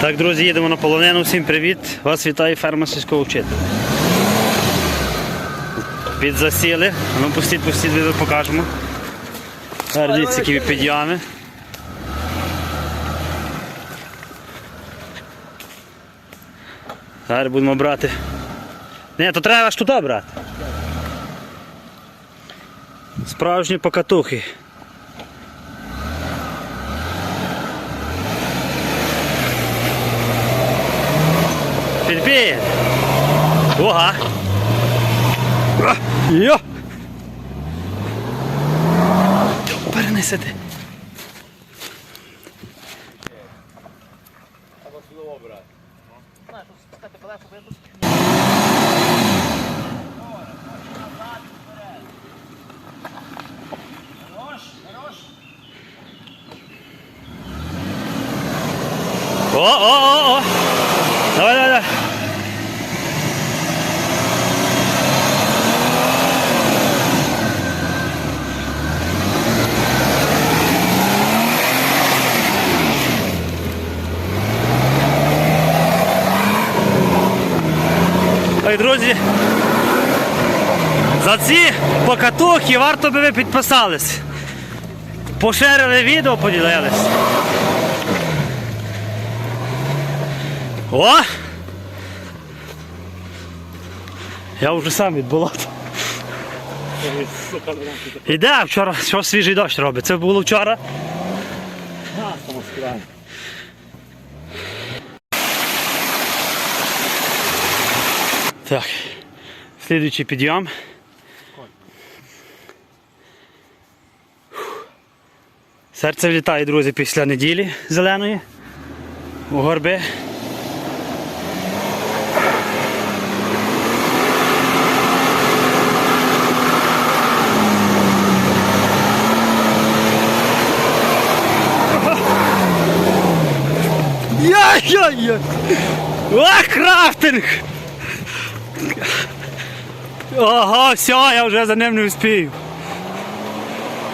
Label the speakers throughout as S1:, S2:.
S1: Так, друзі, їдемо на полонину. Всім привіт! Вас вітає ферма сільського вчителя. Підзасіли. Ну, пустіть, пустіть, відео покажемо. Дивіться, які підями. Зараз будемо брати. Ні, то треба аж туди брати. Справжні покатухи. Підбій! Ога! Йо! Перенесете. О, о, о, о! Давай, давай, давай. Ой, друзі, за ці покатухи варто би ви підписались. Поширили відео, поділились. О! Я вже сам від болота. Іде, вчора що свіжий дощ робить. Це було вчора. Так. Слідуючий підйом. Серце влітає, друзі, після неділі зеленої. У горби. Яй-яй-яй! О, крафтинг! Ага, все, я вже за ним не успію.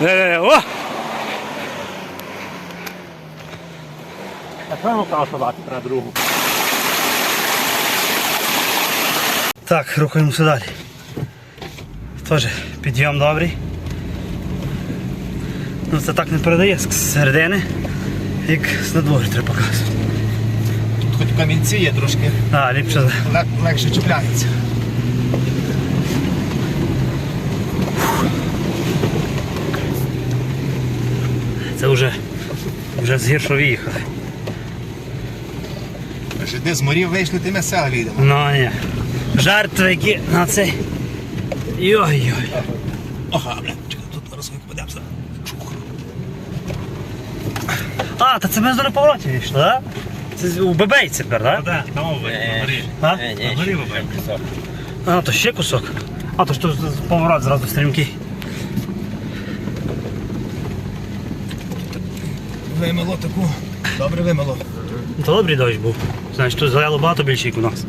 S1: Е, О!
S2: Напевно, калашувати треба другу.
S1: Так, рухаємося далі. Теж підйом добрий. Ну це так не передає з середини, як з надвору треба показувати.
S2: Хоч камінці є трошки,
S1: А, ліпше.
S2: лег- легше чіпляється.
S1: Це вже, вже з гіршого їхали.
S2: Де з морів вийшли, ти ми села йдемо.
S1: Ну ні. Жертви які на цей. Йой-йой.
S2: Ага, бля, чекай, тут зараз. Чух.
S1: А, та це ми з повороті вийшли, так? Це у Бебейці тепер, так?
S2: Так, там ви, на горі.
S1: А?
S2: На горі ви.
S1: А, то ще кусок. А, то ж тут поворот зразу стрімкий.
S2: Вимило таку. Добре вимило.
S1: Добрий дощ був. Знаєш, тут заляло багато більше, як у нас.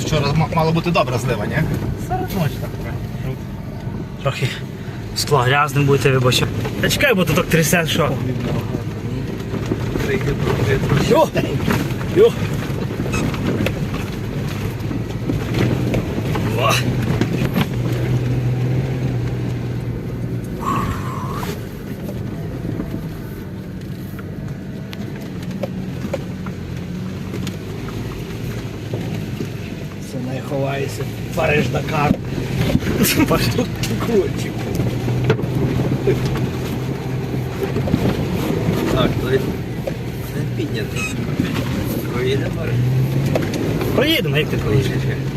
S2: Вчора м- мало бути добра злива, ні?
S1: Трохи скла грязним будете вибачати. Я чекаю, бо тут так трясе, що. Йо! Йо! Ва!
S2: Це не ховається. Париж Дакар. Курчик.
S3: Так, то не піднято. Поїдемо.
S1: Проїдемо, як ти проїдеш?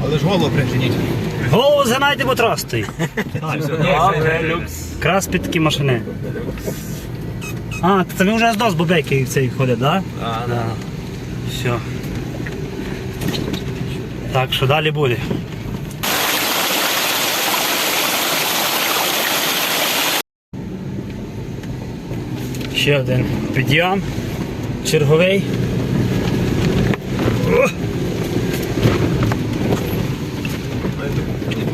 S2: Але ж голову приженіть.
S1: Голову згинайте, бо трас стоїть.
S3: Люкс.
S1: Під такі машини. А, це ми вже з дос бобейки цей ходять, так? Да?
S3: А,
S1: Да. Все. Так, що далі буде? Ще один підйом. Черговий.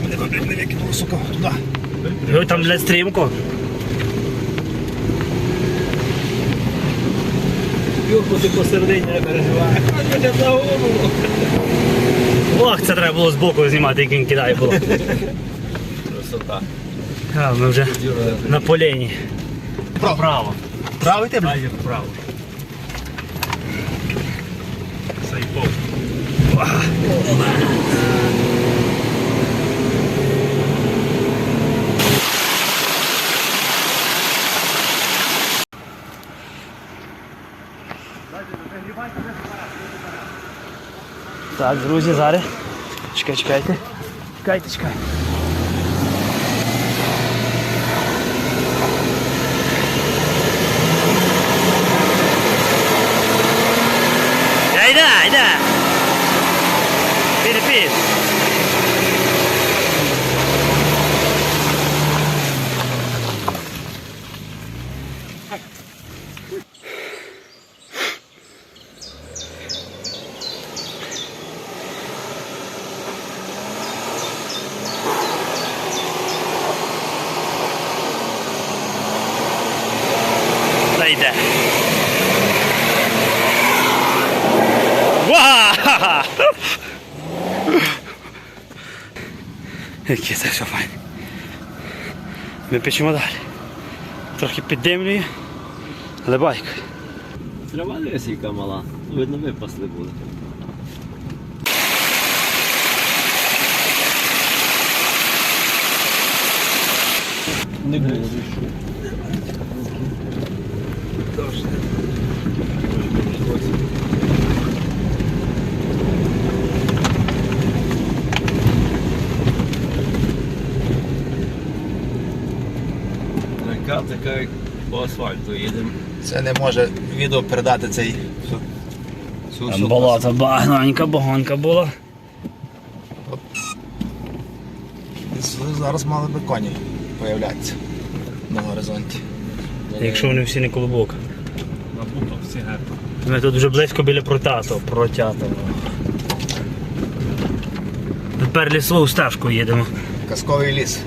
S2: Не викинуло, сука, туди.
S1: Там для стрімку.
S3: Юрку ти посередині не переживає.
S1: Ох, це треба було збоку знімати, як він кидає було.
S3: Красота.
S1: А, ми вже на полені.
S2: Право. Правий ти, блядь?
S1: Далі вправо.
S3: Сайпов.
S1: Так, друзі, зараз. Чекай, чекайте. Чекайте, чекайте. Яке це все файне. Ми печемо далі. Трохи піддимлює, але байк.
S3: Трава десь яка мала. Видно, випасли були. Не було. Така як по асфальту їдемо.
S2: Це не може відео передати цей. всю
S1: Болото багненька, багонка була.
S2: Зараз мали би коні появлятися на горизонті.
S1: Якщо вони всі не колобок.
S3: Напутав сигарету.
S1: Ми тут вже близько біля протату, протятого. Тепер лісову стежку їдемо.
S2: Казковий ліс.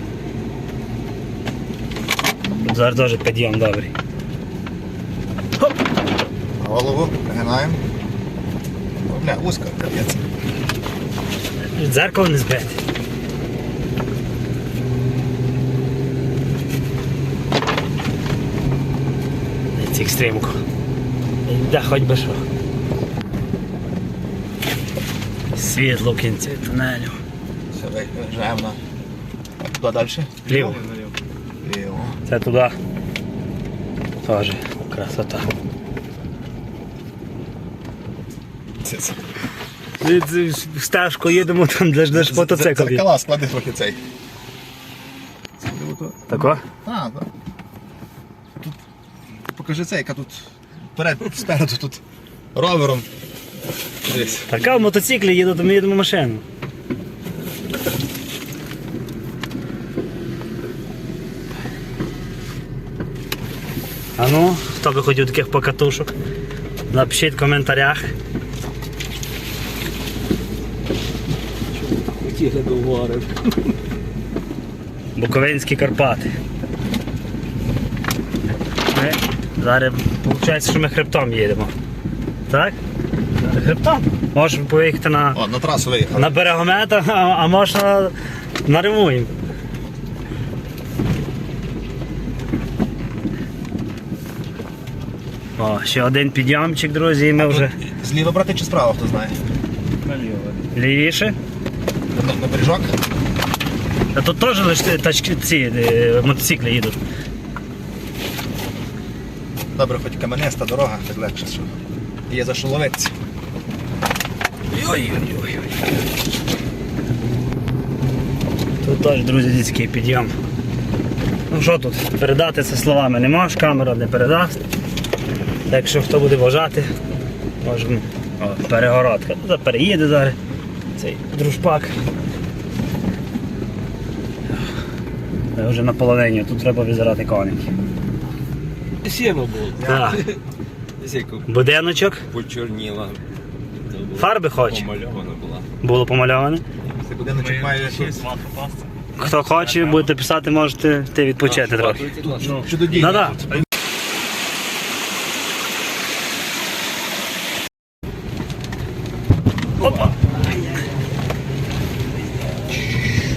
S1: Зараз теж підйом добрий.
S2: Голову пригинаємо. Бля, узко, капець.
S1: Дзеркало не збити. Ці екстремку. Йде хоч би що. Світло в кінці тунелю.
S2: Все, виїжджаємо на. А Туди далі?
S1: Ліво. Це туди. Тоже красота.
S2: Це.
S1: Їдемо там, де ж мотоцикл. є.
S2: Дзеркала склади трохи цей.
S1: Тако?
S2: А, так. Тут покажи цей, яка тут вперед, спереду тут ровером. Десь.
S1: Така в мотоциклі їду, то ми їдемо машину. Ну, хто би хотів таких покатушок? Напишіть в коментарях. Буковинські Карпати. Ми зараз виходить, що ми хребтом їдемо. Так? Хребтом. Можемо поїхати на,
S2: О, на трасу виїхали.
S1: на берегомета, а, а можна на римуємо. О, ще один підйомчик, друзі, і ми вже
S2: Зліва брати чи справа, хто знає?
S1: лівіше.
S2: На, на бережок?
S1: А тут теж лише тачки, ці е, мотоцикли їдуть.
S2: Добре, хоч камениста дорога, так легше, що є за ловитися.
S1: Ой-ой-ой. Тут теж, друзі, дітський підйом. Ну що тут, передати це словами не можеш, камера не передасть. Так що хто буде бажати, можемо. О, перегородка. Тут переїде зараз. Цей дружпак. Це вже на половині, тут треба визирати коники.
S3: Сіно було.
S1: Так. Будиночок,
S3: почорніла.
S1: фарби хоче.
S3: Помальована була.
S1: Було помальоване.
S2: Цей будиночок має тут
S1: Хто хоче, будете писати, можете ти відпочити трохи.
S2: чудодійний. Опа!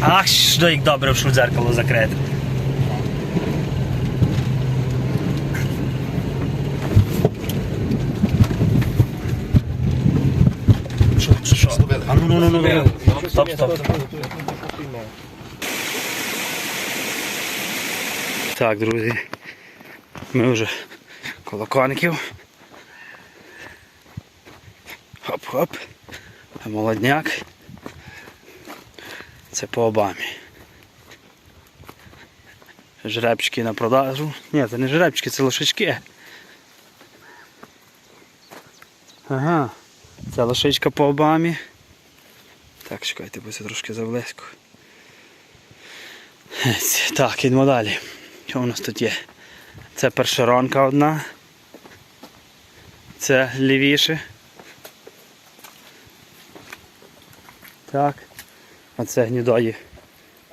S1: Ах, що як добре в дзеркало закрити. Що? А ну ну ну ну ну. Стоп, стоп. Так, друзі. Ми вже коло коників. Хоп-хоп. Молодняк. Це по обамі. Жребчики на продажу. Ні, це не жребчики, це лошички. Ага. Це лошичка по обамі. Так, чекайте, бо це трошки заблизько. Так, ідемо далі. Що у нас тут є? Це першеронка одна. Це лівіше. Так. А це гнідої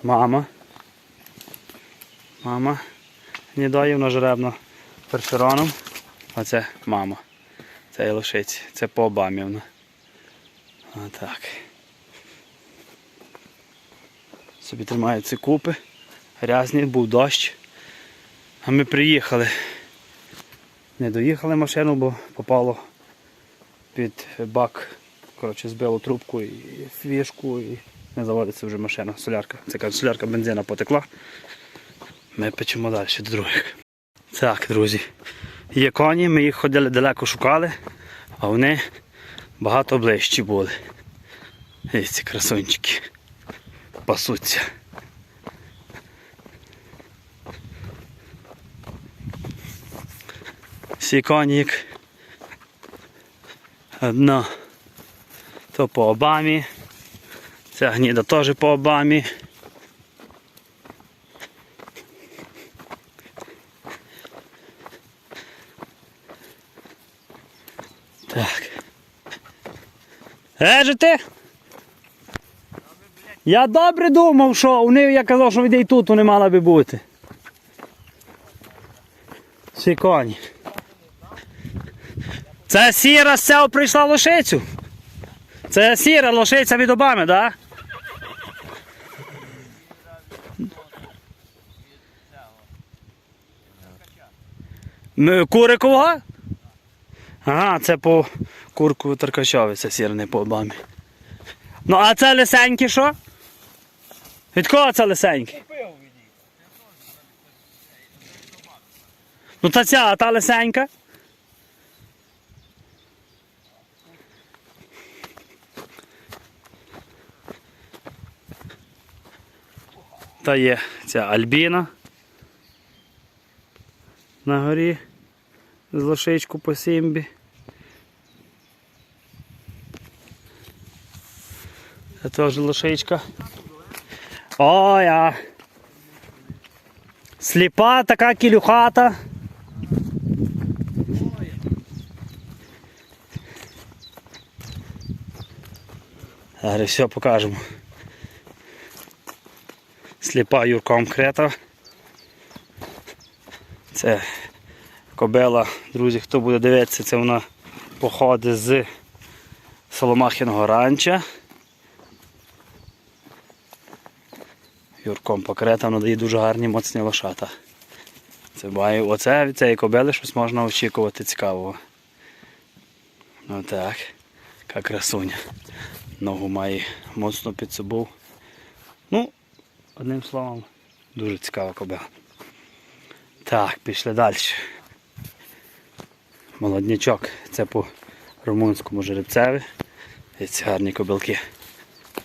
S1: мама. Мама. Гнідої, вона жеребна першероном. А це мама. Це і лошиці. Це по обамі. Отак. Собі тримають ці купи. Грязні, був дощ. А ми приїхали. Не доїхали машину, бо попало під бак. Коротше, збило трубку і фішку і не заводиться вже машина. Солярка. Це кажуть, солярка бензина потекла. Ми печемо далі до других. Так, друзі. Є коні, ми їх ходили далеко шукали, а вони багато ближчі були. Ось ці красунчики. Пасуться. Всі коні як одна то по обамі. Ця гніда теж по обамі. Так. Еже ти? Я добре думав, що у неї я казав, що відей тут не мала би бути. Всі коні. Це сіра з цього прийшла лошицю. Це сіра лошиця від Обами, так? Да? Курикового? Ага, це по курку Таркачові, це сіра, не по Обамі. Ну, а це лисенькі що? Від кого це лисенькі? Ну та ця, а та лисенька? Та є ця Альбіна на горі з лошичку по сімбі. Це теж лошичка. Ой, а. Сліпа така кілюхата. Зараз все покажемо. Сліпа Юрком Крета. Це кобела, друзі, хто буде дивитися, це вона походить з Соломахіного ранча. Юрком покрета, вона дає дуже гарні моцні лошата. Це має, оце від цієї кобели щось можна очікувати цікавого. Отак. Яка красуня. Ногу має моцно під собою. Ну, одним словом, дуже цікава кобела. Так, пішли далі. Молоднячок. Це по румунському жеребцеві. І ці гарні кобилки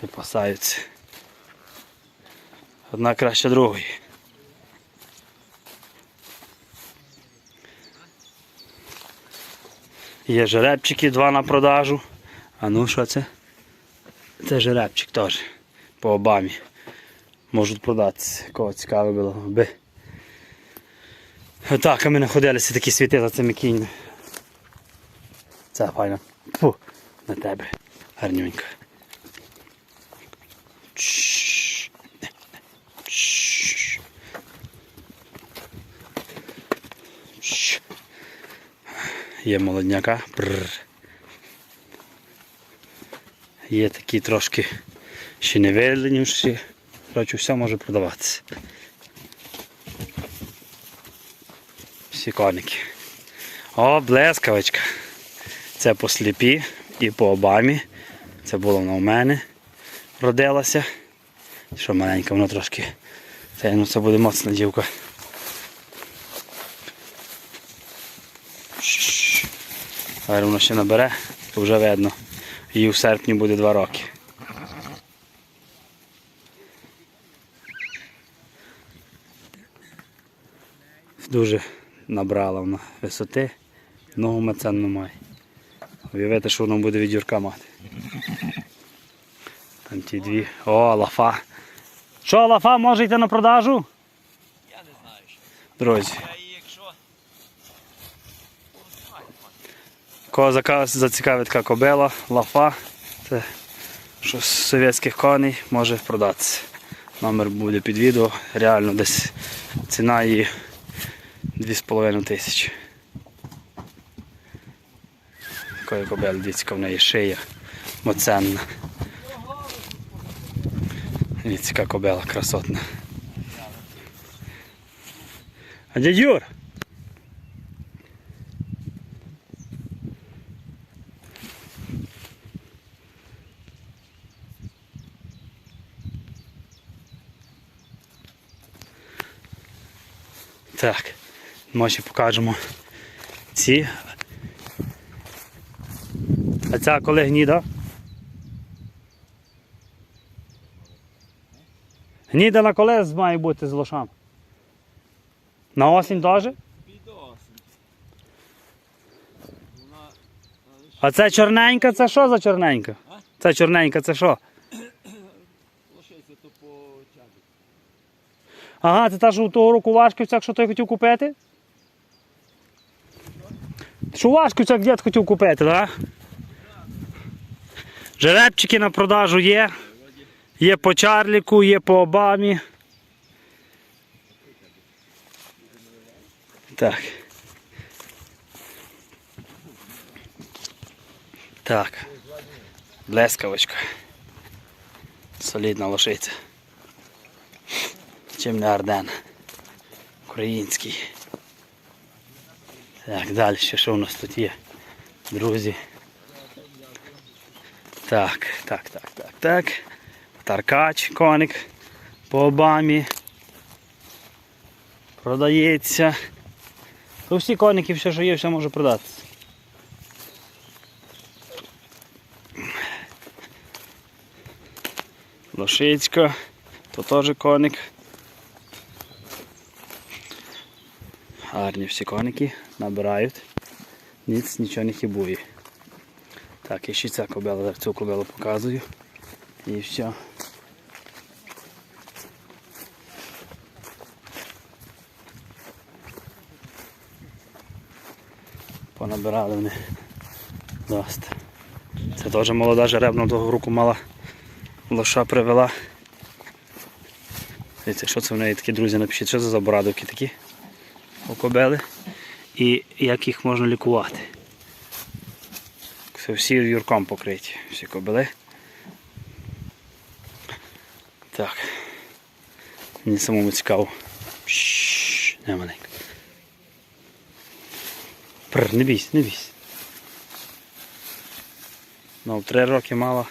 S1: випасаються. Одна краще другої. Є жеребчики, два на продажу. А ну що це? Це жеребчик теж. По обамі. Можуть продатися. Кого цікаво було би. Так, а ми знаходилися такі світи за цими кіньми. Це файно. Фу, на тебе. Гарнюнька. Є молодняка. Бррр. Є такі трошки ще не видленіші. Коротше, все може продаватися. Всі коники. О, блескавичка. Це по сліпі і по обамі. Це було вона у мене. Родилася. Що маленька, воно трошки. Це, ну, це буде моцна дівка. Зараз воно ще набере, то вже видно. Їй в серпні буде два роки. Дуже набрала вона висоти, ногу маценну має. Уявити, що воно буде від Юрка мати. Там ті дві. О, лафа. Що, лафа може йти на продажу?
S3: Я не знаю, що.
S1: Друзі, кого зацікавить така кобила, лафа, це що з совєтських коней може продатися. Номер буде під відео. Реально десь ціна її 2,5 тисячі. Такої кобили, дивіться, в неї шия моценна. Дивіться, яка кобила красотна. А дядь Так, ще покажемо ці. А ця коли гніда? Гніда на коли має бути з лошам? На осінь теж?
S3: Підосень. Вона.
S1: А це чорненька, це що за чорненька? Це чорненька, це що?
S3: Лошиця то по.
S1: Ага, це та що того року Вашківцях, що той хотів купити? Що у Вашківцях дід хотів купити, так? Жеребчики на продажу є. Є по Чарліку, є по Обамі. Так. Так. Блескавочка. Солідна лошиця. Чим не Арден. Український. Так, далі що у нас тут є? Друзі. Так, так, так, так, так. Таркач, коник по обамі. Продається. Ну, всі коники, все, що є, все може продатися. Лошицька, то теж коник. Гарні всі коники набирають. Ніц нічого не хібує. Так, і ще ця кобела, цю кобелу показую. І все. Понабирали вони доста. Це теж молода жеребна того руку мала лоша привела. Дивіться, що це в неї такі друзі, напишіть, що це за борадовки такі кобели і як їх можна лікувати. Це всі юрком покриті, всі кобели. Так. Мені самому цікаво. Шшш, не маленько. Пр, не бійся, не бійся. Ну, три роки мала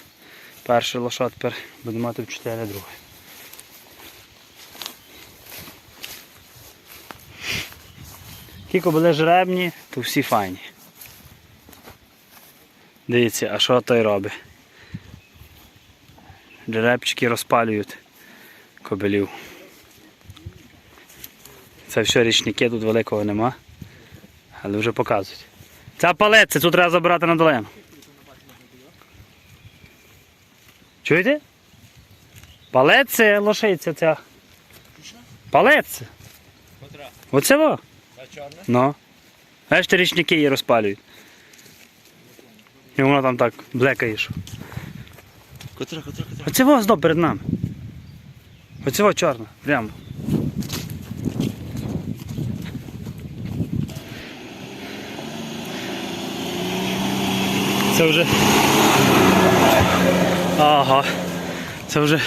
S1: перший лошад, тепер буде мати в чотири другий. Ті кобили жеребні, то всі файні. Дивіться, а що той робить? Жеребчики розпалюють кобилів. Це все річники, тут великого нема. Але вже показують. Ця палець, цю треба забирати на долину. Чуєте? Палець це лошиця ця. Палець. Оце во. Ну. Бачите, річники її розпалюють. І воно там так блекає. що.
S3: Котра, котра, котра.
S1: Оце во знов перед нами. Оце во чорна, прямо. Це вже. Ага. Це вже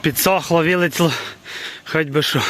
S1: підсохло, вилетіло, хоч би що.